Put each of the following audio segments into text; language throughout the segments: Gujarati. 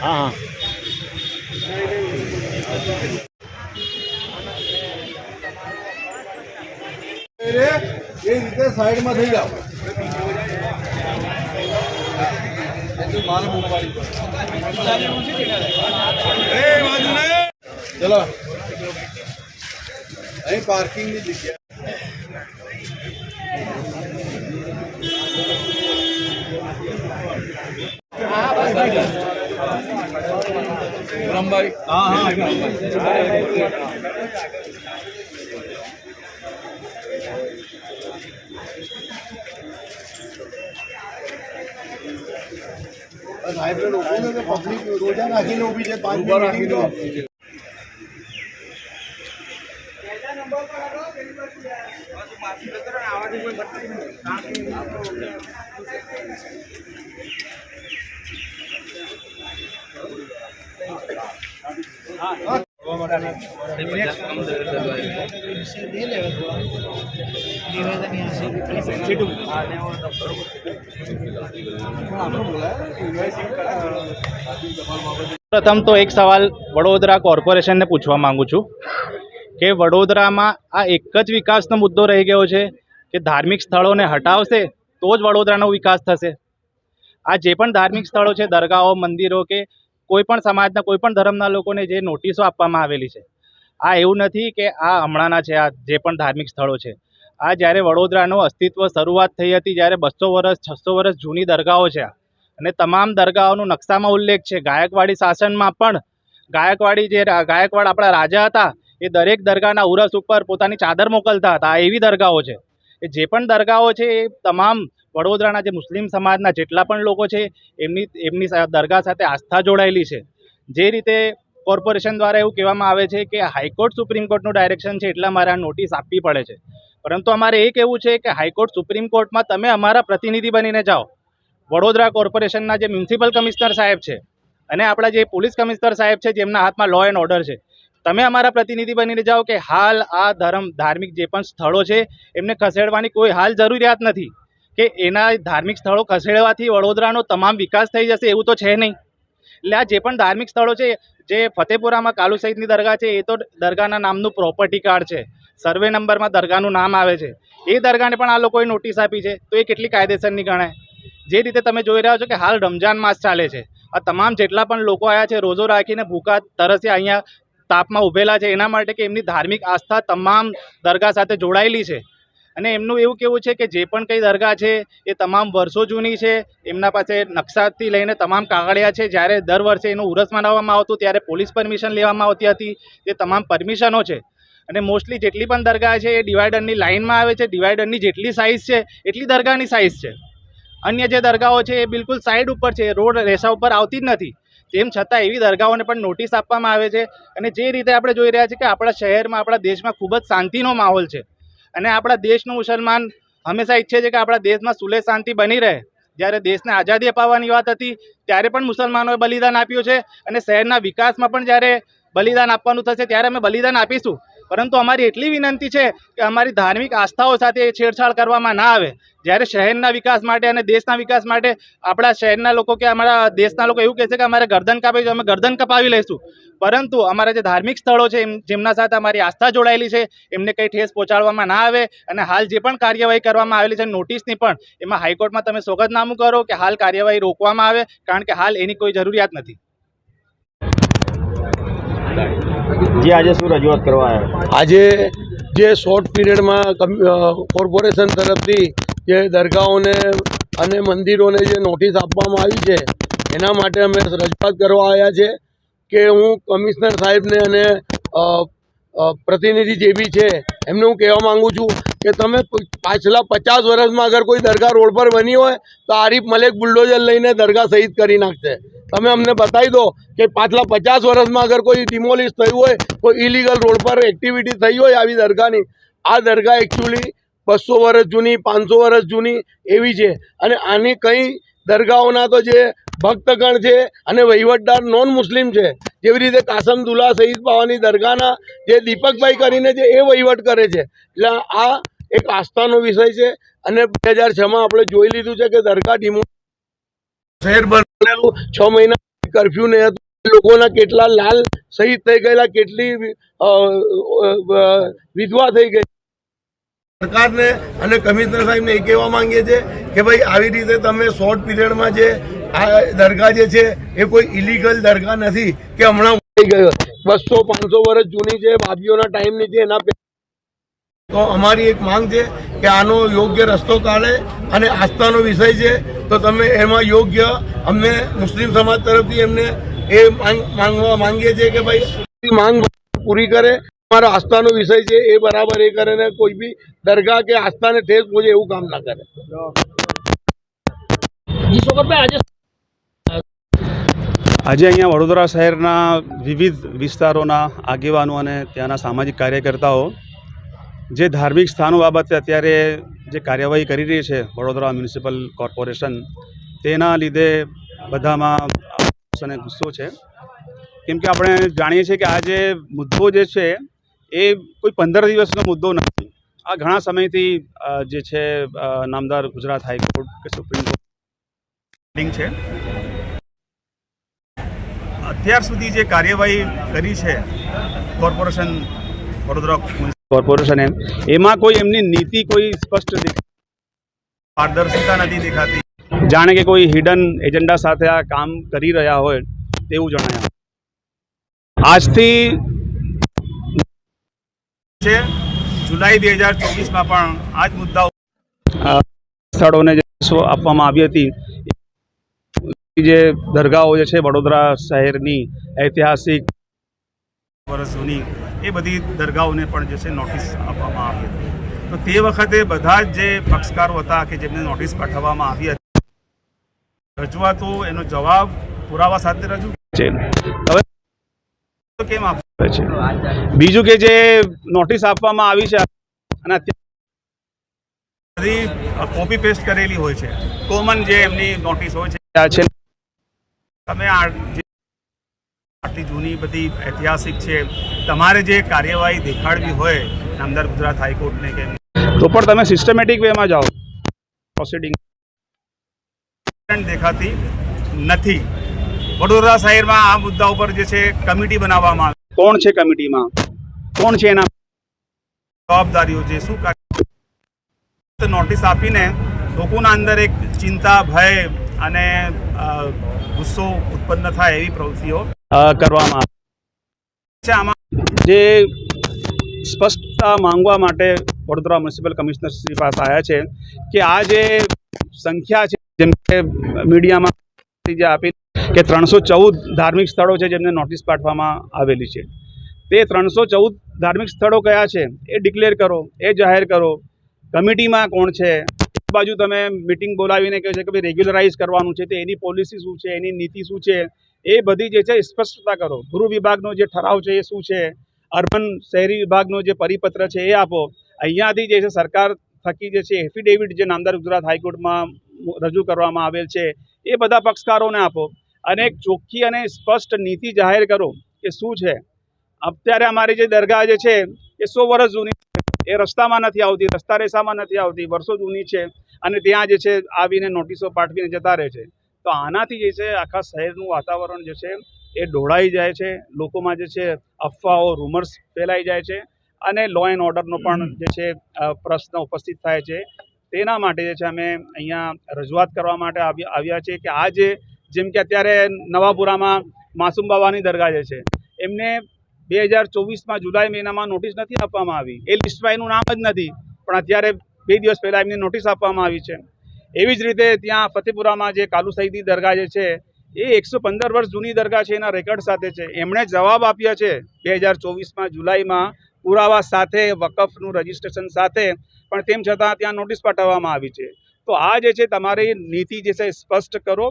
હા હા એ રીતે સાઈડમાં થઈ જાઓ ચલો અહીં પાર્કિંગની જગ્યા વિક્રમભાઈ હા હા સાહેબ લોકો ને પબ્લિક રોજા રાખીને ઊભી છે પાંચ રાખીને પ્રથમ તો એક સવાલ વડોદરા કોર્પોરેશનને પૂછવા માંગુ છું. કે વડોદરામાં આ એક જ વિકાસનો મુદ્દો રહી ગયો છે કે ધાર્મિક સ્થળોને હટાવશે તો જ વડોદરાનો વિકાસ થશે. આ જે પણ ધાર્મિક સ્થળો છે, દરગાહો, મંદિરો કે કોઈ પણ સમાજના, કોઈ પણ ધર્મના લોકોને જે નોટિસો આપવામાં આવેલી છે, આ એવું નથી કે આ હમણાંના છે, આ જે પણ ધાર્મિક સ્થળો છે. આ જ્યારે વડોદરાનું અસ્તિત્વ શરૂઆત થઈ હતી, જ્યારે બસો વર્ષ, છસો વર્ષ જૂની દરગાહો છે અને તમામ દરગાહોનો નકશામાં ઉલ્લેખ છે, ગાયકવાડી શાસનમાં પણ ગાયકવાડી જે, ગાયકવાડ આપણા રાજા હતા એ દરેક દરગાહના ઉરસ ઉપર પોતાની ચાદર મોકલતા હતા. એવી દરગાહો છે. એ જે પણ દરગાહો છે, એ તમામ વડોદરાના જે મુસ્લિમ સમાજના જેટલા પણ લોકો છે, એમની એમની દરગાહ સાથે આસ્થા જોડાયેલી છે. જે રીતે કોર્પોરેશન દ્વારા એવું કહેવામાં આવે છે કે હાઈકોર્ટ, સુપ્રીમ કોર્ટનું ડાયરેક્શન છે એટલા અમારે આ નોટિસ આપવી પડે છે. પરંતુ અમારે એ કહેવું છે કે હાઈકોર્ટ, સુપ્રીમ કોર્ટમાં તમે અમારા પ્રતિનિધિ બનીને જાઓ. વડોદરા કોર્પોરેશનના જે મ્યુનિસિપલ કમિશનર સાહેબ છે અને આપણા જે પોલીસ કમિશનર સાહેબ છે, જેમના હાથમાં લો એન્ડ ઓર્ડર છે તમે અમારા પ્રતિનિધિ બનીને જાઓ કે હાલ આ ધર્મ ધાર્મિક જે પણ સ્થળો છે, એમને ખસેડવાની કોઈ હાલ જરૂરિયાત નથી. કે એના ધાર્મિક સ્થળો ખસેડવાથી વડોદરાનો તમામ વિકાસ થઈ જશે એવું તો છે નહીં. એટલે આ જે પણ ધાર્મિક સ્થળો છે, જે ફતેપુરામાં કાલુ સહિતની દરગાહ છે, એ તો દરગાહના નામનું પ્રોપર્ટી કાર્ડ છે. સર્વે નંબરમાં દરગાહનું નામ આવે છે. એ દરગાહને પણ આ લોકોએ નોટિસ આપી છે. તો એ કેટલી કાયદેસરની ગણાય? જે રીતે તમે જોઈ રહ્યા છો કે હાલ રમજાન માસ ચાલે છે. આ તમામ જેટલા પણ લોકો આવ્યા છે, રોજો રાખીને ભૂખા તરસ્યા અહીંયા તાપમાં ઊભેલા છે, એના માટે કે એમની ધાર્મિક આસ્થા તમામ દરગાહ સાથે જોડાયેલી છે. અને એમનું એવું કેવું છે કે જે પણ કંઈ દરગાહ છે, એ તમામ વર્ષો જૂની છે, એમના પાસે નકશાથી લઈને તમામ કાગળિયા છે. જ્યારે દર વર્ષે એનું ઉરસ મનાવવામાં આવતું, ત્યારે પોલીસ પરમિશન લેવામાં આવતી હતી. એ તમામ પરમિશનો છે. અને મોસ્ટલી જેટલી પણ દરગાહ છે, એ ડિવાઈડરની લાઇનમાં આવે છે. ડિવાઈડરની જેટલી સાઇઝ છે, એટલી દરગાહની સાઇઝ છે. અન્ય જે દરગાહો છે, એ બિલકુલ સાઈડ ઉપર છે. રોડ રેસા ઉપર આવતી જ નથી. તેમ છતાં એવી દરગાહોને પણ નોટિસ આપવામાં આવે છે અને જે રીતે આપણે જોઈ રહ્યા છીએ કે આપણા શહેરમાં, આપણા દેશમાં ખૂબ જ શાંતિનો માહોલ છે. અને આપણા દેશનું મુસલમાન હંમેશા ઈચ્છે છે કે આપણા દેશમાં સુલે શાંતિ બની રહે. જ્યારે દેશને આઝાદી અપાવવાની વાત હતી, ત્યારે પણ મુસલમાનોએ બલિદાન આપ્યું છે અને શહેરના વિકાસમાં પણ જ્યારે બલિદાન આપવાનું થશે, ત્યારે અમે બલિદાન આપીશું. પરંતુ અમારી એટલી વિનંતી છે કે અમારી ધાર્મિક આસ્થાઓ સાથે છેડછાડ કરવામાં ના આવે. જ્યારે શહેરના વિકાસ માટે અને દેશના વિકાસ માટે આપણા શહેરના લોકો કે અમારા દેશના લોકો એવું કહે છે કે અમારે ગરદન કાપી છે અમે ગરદન કપાવી લઈશું. પરંતુ અમારા જે ધાર્મિક સ્થળો છે જેમના સાથે અમારી આસ્થા જોડાયેલી છે, એમને કંઈ ઠેસ પહોંચાડવામાં ના આવે અને હાલ જે પણ કાર્યવાહી કરવામાં આવેલી છે, નોટિસની પણ, એમાં હાઈકોર્ટમાં તમે સ્વગતનામું કરો કે હાલ કાર્યવાહી રોકવામાં આવે, કારણ કે હાલ એની કોઈ જરૂરિયાત નથી. જે આજે શું રજૂઆત કરવા આવ્યા? આજે જે શોર્ટ પીરિયડમાં કોર્પોરેશન તરફથી જે દરગાહોને અને મંદિરોને જે નોટિસ આપવામાં આવી છે, એના માટે અમે રજૂઆત કરવા આવ્યા છે કે હું કમિશનર સાહેબને અને પ્રતિનિધિ જે બી છે, એમને હું કહેવા માંગુ છું કે તમે પાછલા પચાસ વર્ષમાં અગર કોઈ દરગાહ રોડ પર બની હોય, તો આરીફ મલેક બુલડોઝર લઈને દરગાહ શહીદ કરી નાખશે. તમે અમને બતાવી દો કે પાછલા પચાસ વર્ષમાં અગર કોઈ ડિમોલિશ થયું હોય, કોઈ ઇલીગલ રોડ પર એક્ટિવિટી થઈ હોય આવી દરગાહની, આ દરગાહ એકચ્યુઅલી બસો વર્ષ જૂની, પાંચસો વર્ષ જૂની એવી છે. અને આની કંઈ દરગાહોના તો જે ભક્તગણ છે અને વહીવટદાર નોન મુસ્લિમ છે, જેવી રીતે કાસમ દુલા શહીદ બાવાની દરગાહના જે દીપકભાઈ કરીને છે એ વહીવટ કરે છે. એટલે આ એક આસ્થાનો વિષય છે અને બે હજાર છમાં આપણે જોઈ લીધું છે કે દરગાહ ડીમો શહેર બનેલું છ મહિના કર્ફ્યુ ને હતું. લોકોના કેટલા લાલ શહીદ થઈ ગયેલા, કેટલી વિધવા થઈ ગઈ. સરકારને અને કમિશનર સાહેબને એ કહેવા માંગીએ છીએ કે ભાઈ, આવી રીતે તમે શોર્ટ પીરિયડમાં જે આ દરગાહ જે છે, એ કોઈ ઇલીગલ દરગાહ નથી કે હમણાં થઈ ગયો બસો પાંચસો વર્ષ જૂની છે બાબીઓના ટાઈમની છે એના તો અમારી એક માંગ છે કે આનો યોગ્ય રસ્તો કાઢે અને આસ્થાનો વિષય છે, તો તમે એમાં યોગ્ય અમને મુસ્લિમ સમાજ તરફથી એમને એ માંગ માંગવા માંગીએ છીએ કે ભાઈ માંગ પૂરી કરે અમારો આસ્થાનો વિષય છે, એ બરાબર એ કરે ને કોઈ બી દરગાહ કે આસ્થાને ઠેસ પહોંચે એવું કામ ના કરે. આજે અહીંયા વડોદરા શહેરના વિવિધ વિસ્તારોના આગેવાનો અને ત્યાંના સામાજિક કાર્યકર્તાઓ જે ધાર્મિક સ્થાનો બાબતે અત્યારે જે કાર્યવાહી કરી રહી છે વડોદરા મ્યુનિસિપલ કોર્પોરેશન, તેના લીધે બધામાં ગુસ્સો છે. કેમ કે આપણે જાણીએ છીએ કે આ જે મુદ્દો જે છે એ કોઈ પંદર દિવસનો મુદ્દો નથી. આ ઘણા સમયથી જે છે નામદાર ગુજરાત હાઈકોર્ટ કે સુપ્રીમ કોર્ટ છે. અત્યાર સુધી જે કાર્યવાહી કરી છે, કોર્પોરેશન, વડોદરા કોર્પોરેશને એમાં કોઈ એમની નીતિ કોઈ સ્પષ્ટ પારદર્શિતા નથી દેખાતી. જાણે કે કોઈ હિડન એજન્ડા સાથે આ કામ કરી રહ્યા હોય તેવું જણાય. આજથી છે. જુલાઈ બે હજાર ચોવીસમાં પણ આ જ મુદ્દાઓ સ્થળોને જે આપવામાં આવી હતી જે દરગાહો જે છે વડોદરા શહેરની ઐતિહાસિક વર્ષ જૂની એ બધી દરગાહોને પણ જે છે નોટિસ આપવામાં આવી હતી. તો તે વખતે બધા જ જે પક્ષકારો હતા કે જેમને નોટિસ પાઠવવામાં આવી હતી રજૂઆતો એનો જવાબ પુરાવા સાથે રજૂ છે. હવે કેમ આપે? છે બીજું કે જે નોટિસ આપવામાં આવી છે અને બધી કોપી પેસ્ટ કરેલી હોય છે. કોમન જે એમની નોટિસ હોય છે તમે આટલી જૂની બધી ઐતિહાસિક છે તમારે જે કાર્યવાહી દેખાડવી હોય નામદાર ગુજરાત હાઈકોર્ટને કે તો પણ તમે સિસ્ટમેટિક વેમાં જાઓ. પ્રોસિડિંગ દેખાતી નથી. વડોદરા શહેરમાં આ મુદ્દા ઉપર જે છે કમિટી બનાવવામાં આવી. કોણ છે કમિટીમાં? કોણ છે એના? જવાબદારીઓ છે શું નોટિસ આપીને લોકોના અંદર એક ચિંતા ભય અને ગુસ્સો ઉત્પન્ન થાય એવી પ્રવૃત્તિઓ કરવામાં આવે. છે. આમાં જે સ્પષ્ટતા માંગવા માટે વડોદરા મ્યુનિસિપલ કમિશનર શ્રી પાસે આવ્યા છે કે આ જે સંખ્યા છે જેમ કે મીડિયામાં જે આપી કે ત્રણસો ચૌદ ધાર્મિક સ્થળો છે જેમને નોટિસ પાઠવવામાં આવેલી છે. તે ત્રણસો ચૌદ ધાર્મિક સ્થળો કયા છે? એ ડિક્લેર કરો, એ જાહેર કરો. કમિટીમાં કોણ છે? બાજુ તમે મિટિંગ બોલાવીને કહે છે કે ભાઈ રેગ્યુલરાઇઝ કરવાનું છે, તો એની પોલિસી શું છે, એની નીતિ શું છે? એ બધી જે છે સ્પષ્ટતા કરો. ગૃહ વિભાગનો જે ઠરાવ છે એ શું છે? અર્બન શહેરી વિભાગનો જે પરિપત્ર છે એ આપો. અહીંયાથી જે છે સરકાર થકી જે છે એફિડેવિટ જે નામદાર ગુજરાત હાઈકોર્ટમાં રજૂ કરવામાં આવેલ છે, એ બધા પક્ષકારોને આપો. અને એક ચોખ્ખી અને સ્પષ્ટ નીતિ જાહેર કરો કે શું છે. અત્યારે અમારી જે દરગાહ જે છે એ સો વર્ષ જૂની છે. એ રસ્તામાં નથી આવતી રસ્તા રેસામાં નથી આવતી વર્ષો જૂની છે અને ત્યાં જે છે આવીને નોટિસો પાઠવીને જતા રહે છે. તો આનાથી જે છે આખા શહેરનું વાતાવરણ જે છે એ ઢોળાઈ જાય છે. લોકોમાં જે છે અફવાઓ રૂમર્સ ફેલાઈ જાય છે અને લો એન્ડ ઓર્ડરનો પણ જે છે પ્રશ્ન ઉપસ્થિત થાય છે. તેના માટે જે છે અમે અહીંયા રજૂઆત કરવા માટે આવી આવ્યા છીએ કે આ જે જેમ કે અત્યારે નવાપુરામાં માસુમ બાવાની દરગાહ જે છે, એમને બે હજાર ચોવીસમાં જુલાઈ મહિનામાં નોટિસ નથી આપવામાં આવી. એ લિસ્ટમાં એનું નામ જ નથી, પણ અત્યારે બે દિવસ પહેલાં એમને નોટિસ આપવામાં આવી છે. એવી જ રીતે ત્યાં ફતેપુરામાં જે કાલુ સઈદી દરગાહ જે છે, એ એકસો પંદર વર્ષ જૂની દરગાહ છે એના રેકર્ડ સાથે છે. એમણે જવાબ આપ્યા છે બે હજાર ચોવીસમાં જુલાઈમાં પુરાવા સાથે, વકફનું રજિસ્ટ્રેશન સાથે, પણ તેમ છતાં ત્યાં નોટિસ પાઠવવામાં આવી છે. તો આ જે છે, તમારી નીતિ જે છે સ્પષ્ટ કરો.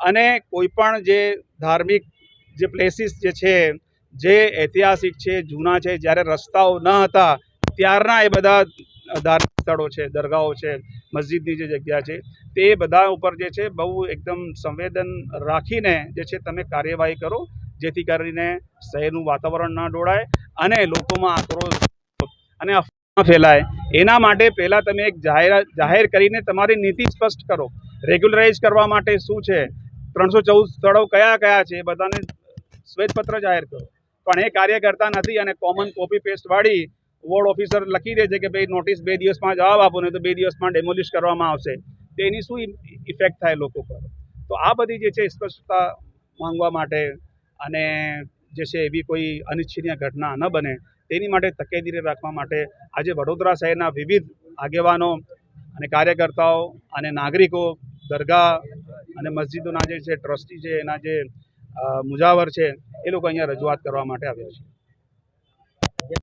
અને કોઈપણ જે ધાર્મિક જે પ્લેસીસ જે છે, જે ઐતિહાસિક છે, જૂના છે, જ્યારે રસ્તાઓ ન હતા, ત્યારના એ બધા ધાર્મિક સ્થળો છે, દરગાહો છે, મસ્જિદની જે જગ્યા છે, તે બધા ઉપર જે છે, બહુ એકદમ સંવેદન રાખીને જે છે, તમે કાર્યવાહી કરો, જેથી કરીને શહેરનું વાતાવરણ ન ડોળાય અને લોકોમાં આક્રોશ અને ફેલાય. એના માટે પહેલાં તમે એક જાહેરાત જાહેર કરીને તમારી નીતિ સ્પષ્ટ કરો. રેગ્યુલરાઇઝ કરવા માટે શું છે? ત્રણસો ચૌદ સ્થળો કયા કયા છે એ બધાને શ્વેતપત્ર જાહેર કરો. પણ એ કાર્ય કરતા નથી અને કોમન કોપી પેસ્ટ વાળી વોર્ડ ઓફિસર લખી દે છે કે ભાઈ નોટિસ બે દિવસમાં જવાબ આપો ને તો બે દિવસમાં ડેમોલિશ કરવામાં આવશે. તો એની શું ઇફેક્ટ થાય લોકો પર? તો આ બધી જે છે સ્પષ્ટતા માંગવા માટે અને જે છે એવી કોઈ અનિચ્છનીય ઘટના ન બને, તેની માટે તકેદારી રાખવા માટે આજે વડોદરા શહેરના વિવિધ આગેવાનો અને કાર્યકર્તાઓ અને નાગરિકો દરગાહ અને મસ્જિદોના જે છે, ટ્રસ્ટી છે, એના જે મુજાવર છે, એ લોકો અહીંયા રજૂઆત કરવા માટે આવ્યા છે.